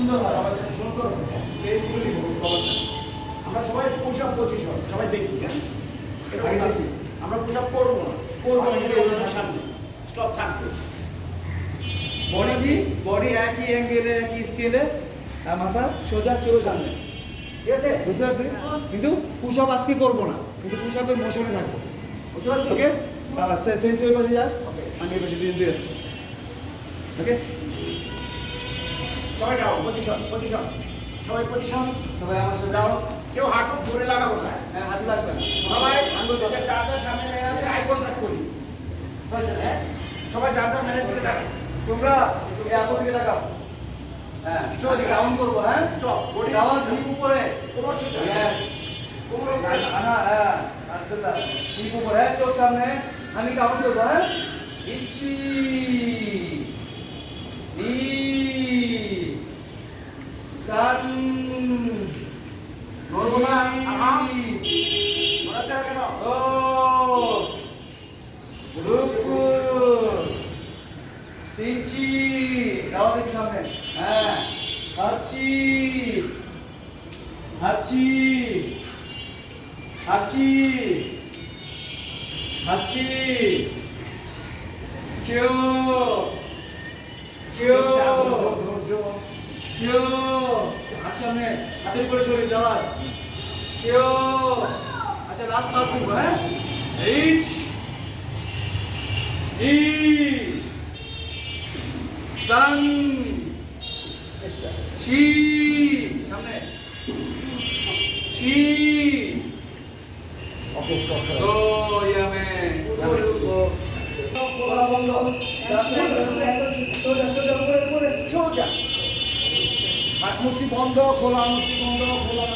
সুন্দর হয় আমাদের সুন্দর ফেসগুলি আমরা সবাই পুশ আপ পজিশন সবাই দেখি হ্যাঁ আমরা পুশ আপ করব না করব না সামনে স্টপ থাকবে বডি কি বডি একই অ্যাঙ্গেলে একই স্কেলে আর মাথা সোজা চলে সামনে ঠিক আছে বুঝতে পারছি কিন্তু পুশ আপ আজকে করব না কিন্তু পুশ আপের মোশনে থাকব বুঝতে পারছি ওকে সেন্স ওই পাশে যা. আমি পাশে ওকে সবাই যাও পজিশন পজিশন সবাই পজিশন সবাই আমার সাথে যাও কেউ হাঁটু ধরে লাগাবো না। হ্যাঁ হাত লাগবে। না সবাই আঙ্গুল ধরে। যার যার সামনে মেরে আছে আই কন্ট্যাক্ট করি। হ্যাঁ? সবাই যার যার মেরে ধরে থাকে তোমরা এই আপন দিকে তাকাও। হ্যাঁ সোজা ডাউন করব হ্যাঁ? স্টপ বডি ডাউন হিপ উপরে। কোমর আনা হ্যাঁ আব্দুল্লাহ হিপ উপরে হ্যাঁ চোখ সামনে। আমি কাউন্ট করব হ্যাঁ? ইচ্ছি না, আরাম। কেন? ও রুকু সিঞ্চি দাও দেখি সামনে। হ্যাঁ হাচি হাচি হাচি হাচি। কিউ কিউ কিউ হাত সামনে হাতের উপরে শরীর দেওয়ায় কেউ? আচ্ছা লাস্ট পাঁচ দিব হ্যাঁ? এইচ ই সাং শি সামনে। স্টপ তো ইয়ামে। বলা বন্ধ। সোজা হাত মুষ্টি বন্ধ খোলা মুষ্টি বন্ধ খোলা।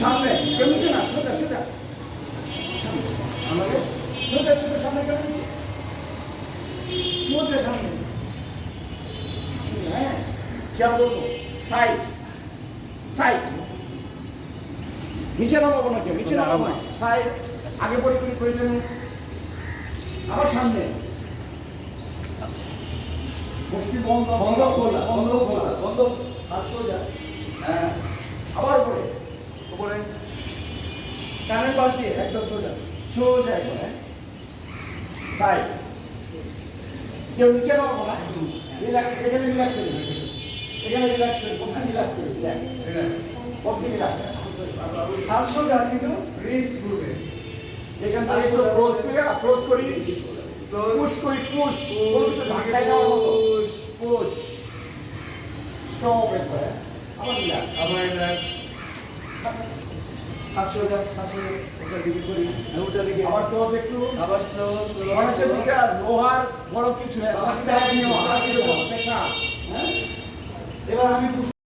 সামনে কেউ নিচে না সোজা সোজা। আমাকে সোজা সোজা সামনে কেউ নিচে। সোজা সামনে। হ্যাঁ খেয়াল করব। Side side. নিচে নামাবো না কেউ নিচে নামাবো। না সাইড আগে পরে করে দেবেন আবার সামনে। মুষ্টি বন্ধ বন্ধ খোলা বন্ধ খোলা বন্ধ হাত সোজা হ্যাঁ আবার উপরে উপরে কানের পাশ দিয়ে একদম সোজা সোজা একবার হ্যাঁ সাইড কেউ নিচে নামাবো না রিল্যাক্স এখানে রিল্যাক্স করুন এখানে রিল্যাক্স করুন কোথায় রিল্যাক্স করুন রিল্যাক্স কোথায় রিল্যাক্স হাত সোজা কিন্তু রিস্ট ঘুরবে এখান থেকে ক্লোজ করে ক্লোজ করি পুশ করি পুশ ধাক্কায় দেওয়ার মতো হাত ওটা দিকে করি। ওটা দিকে আবার ক্লোজ একটু। আবার মনে হচ্ছে লোহার বড় কিছু নেই। আমার নিয়ে পেশা হ্যাঁ। এবার আমি